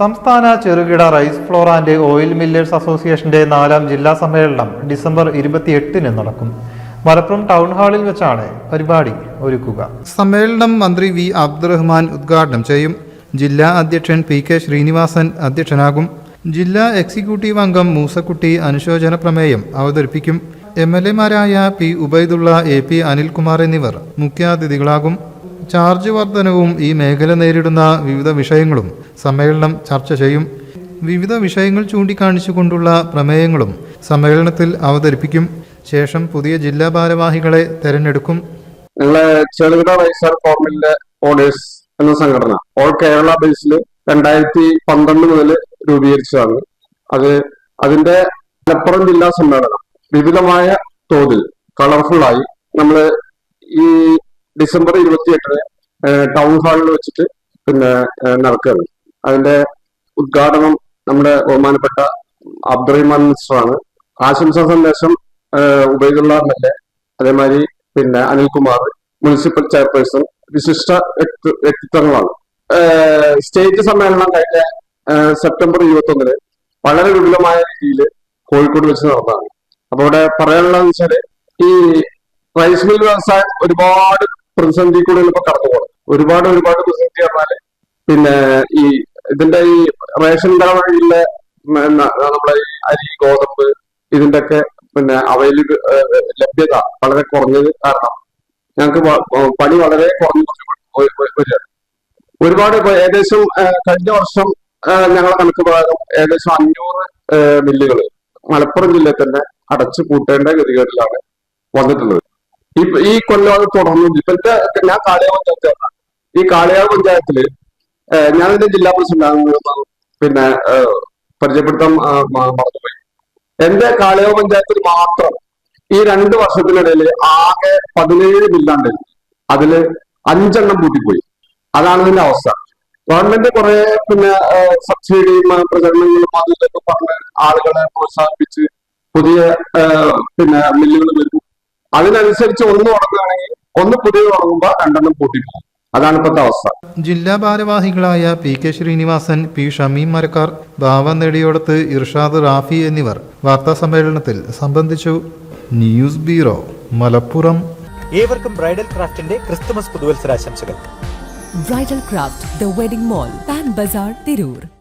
സംസ്ഥാന ചെറുകിട rice flour and oil millers അസോസിയേഷന്റെ നാലാം ജില്ലാ സമ്മേളനം ഡിസംബർ ഇരുപത്തിയെട്ടിന് നടക്കും. മലപ്പുറം ടൗൺ ഹാളിൽ വെച്ചാണ് പരിപാടി ഒരുക്കുക. സമ്മേളനം മന്ത്രി വി അബ്ദുറഹ്മാൻ ഉദ്ഘാടനം ചെയ്യും. ജില്ലാ അധ്യക്ഷൻ പി കെ ശ്രീനിവാസൻ അധ്യക്ഷനാകും. ജില്ലാ എക്സിക്യൂട്ടീവ് അംഗം മൂസക്കുട്ടി അനുശോചന പ്രമേയം അവതരിപ്പിക്കും. M L എമാരായ P Ubaidulla A P Anilkumar എന്നിവർ മുഖ്യാതിഥികളാകും. ചാർജ് വർധനവും ഈ മേഖല നേരിടുന്ന വിവിധ വിഷയങ്ങളും സമ്മേളനം ചർച്ച ചെയ്യും. വിവിധ വിഷയങ്ങൾ ചൂണ്ടിക്കാണിച്ചുകൊണ്ടുള്ള പ്രമേയങ്ങളും സമ്മേളനത്തിൽ അവതരിപ്പിക്കും. ശേഷം പുതിയ ജില്ലാ ഭാരവാഹികളെ തെരഞ്ഞെടുക്കും. ചെറുകിട ഓണേഴ്സ് എന്ന സംഘടന. ഓൾ കേരള ബേസിൽ രണ്ടായിരത്തി പന്ത്രണ്ട് മുതൽ രൂപീകരിച്ചതാണ്. അത് അതിന്റെ മലപ്പുറം ജില്ലാ സമ്മേളനം വിപുലമായ തോതിൽ കളർഫുള്ളായി നമ്മൾ ഈ ഡിസംബർ ഇരുപത്തിയെട്ടിന് ടൗൺ ഹാളിൽ വെച്ചിട്ട് പിന്നെ നടക്കുകയാണ് അതിന്റെ ഉദ്ഘാടനം നമ്മുടെ ബഹുമാനപ്പെട്ട അബ്ദുറഹിമാൻ മിസ്റ്ററാണ് ആശംസാ സന്ദേശം ഉബൈദുള്ള എം എൽ എ അതേമാതിരി പിന്നെ അനിൽകുമാർ മുനിസിപ്പൽ ചെയർപേഴ്സൺ വിശിഷ്ട വ്യക്തി- വ്യക്തിത്വങ്ങളാണ്. സ്റ്റേറ്റ് സമ്മേളനം കഴിഞ്ഞ സെപ്റ്റംബർ ഇരുപത്തി ഒന്നിന് വളരെ വിപുലമായ രീതിയിൽ കോഴിക്കോട് വെച്ച് നടന്നതാണ്. അപ്പൊ ഇവിടെ പറയാനുള്ളതെന്ന് വെച്ചാൽ ഈ റൈസ് മിൽ വ്യവസായം ഒരുപാട് പ്രതിസന്ധി കൂടെ ഇപ്പൊ കടന്നു പോകണം ഒരുപാട് ഒരുപാട് പ്രതിസന്ധി പറഞ്ഞാൽ പിന്നെ ഈ ഇതിന്റെ ഈ റേഷൻ കട വഴിയുള്ള നമ്മളെ ഈ അരി ഗോതമ്പ് ഇതിന്റെ ഒക്കെ പിന്നെ അവൈലബിൾ ലഭ്യത വളരെ കുറഞ്ഞത് കാരണം ഞങ്ങൾക്ക് പണി വളരെ കുറഞ്ഞു കുറഞ്ഞു ഒരുപാട് ഇപ്പൊ ഏകദേശം കഴിഞ്ഞ വർഷം ഞങ്ങളുടെ ഞങ്ങളെ കണക്ക് പ്രകാരം ഏകദേശം അഞ്ഞൂറ് മില്ലുകൾ മലപ്പുറം ജില്ലയിൽ തന്നെ അടച്ചു പൂട്ടേണ്ട ഗതികേടിലാണ് വന്നിട്ടുള്ളത്. ഈ ഈ കൊല്ലം അത് തുടർന്നു. ഇപ്പോഴത്തെ ഞാൻ കാളിയാവ് പഞ്ചായത്ത് ഈ കാളിയാവ് പഞ്ചായത്തിൽ ഞാൻ എന്റെ ജില്ലാ പ്രസിഡന്റ് പിന്നെ പരിചയപ്പെടുത്താൻ മറന്നുപോയി. എന്റെ കാളിയാവ് പഞ്ചായത്തിൽ മാത്രം ഈ രണ്ട് വർഷത്തിനിടയിൽ ആകെ പതിനേഴ് ബില്ലാണ് അതിൽ അഞ്ചെണ്ണം പൂട്ടിപ്പോയി. അതാണ് ഇതിന്റെ അവസ്ഥ. ഗവൺമെന്റ് കുറെ പിന്നെ സബ്സിഡി സബ്സിഡിയും പ്രചരണങ്ങളും അതും പറഞ്ഞ് ആളുകളെ പ്രോത്സാഹിപ്പിച്ച് പുതിയ പിന്നെ മില്ലുകൾ അതിനനുസരിച്ച് ഒന്ന് തുടങ്ങുകയാണെങ്കിൽ ഒന്ന് പുതിയ തുടങ്ങുമ്പോൾ രണ്ടെണ്ണം കൂട്ടിപ്പോകും. അതാണ് ഇപ്പോഴത്തെ അവസ്ഥ. ജില്ലാ ഭാരവാഹികളായ P K Sreenivasan P Shameem Marakkar ഭാവ നെടിയോടത്ത് ഇർഷാദ് റാഫി എന്നിവർ വാർത്താ സമ്മേളനത്തിൽ സംബന്ധിച്ചു. News bureau Malappuram. ഏവർക്കും ബ്രൈഡൽ ക്രാഫ്റ്റിന്റെ Christmas പുതുവത്സരാശംസകൾ. Bridal craft the wedding mall Pan Bazar Tirur.